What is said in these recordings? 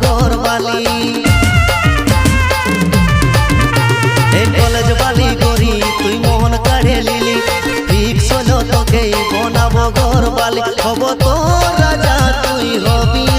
সাগর বালি। এই কলেজ বালি গরি তুই মোহন কাঢ়ে লিলি। ঠিক শোনো তোকেই বনাবো ঘর বালি। হব তো রাজা, তুই হবি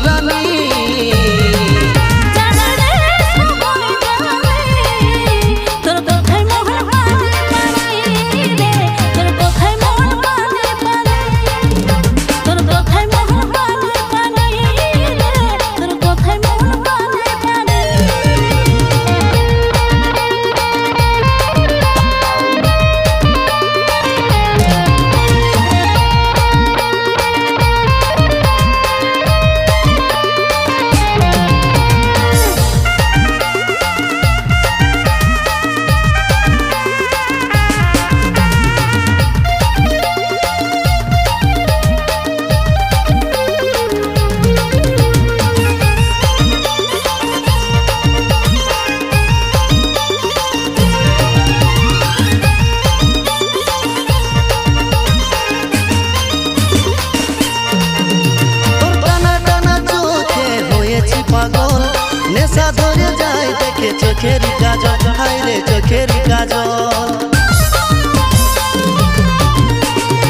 চোখেরই কাজল হাইরে চোখেরই কাজল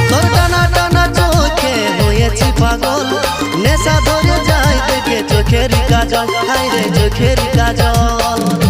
তোর টানা টানা চোখে হয়েছি পাগল, নেশা ধরে যায় দেখে চোখেরই কাজল হাইরে চোখেরই কাজল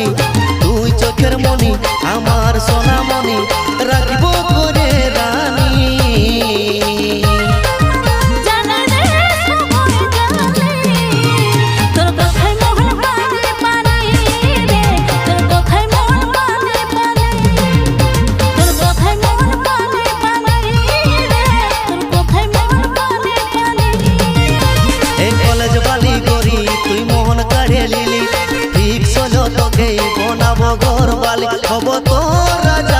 মনি তুই চোখের মনি আমার সোনা মনি রাখব গোপাল হব তো রাজা।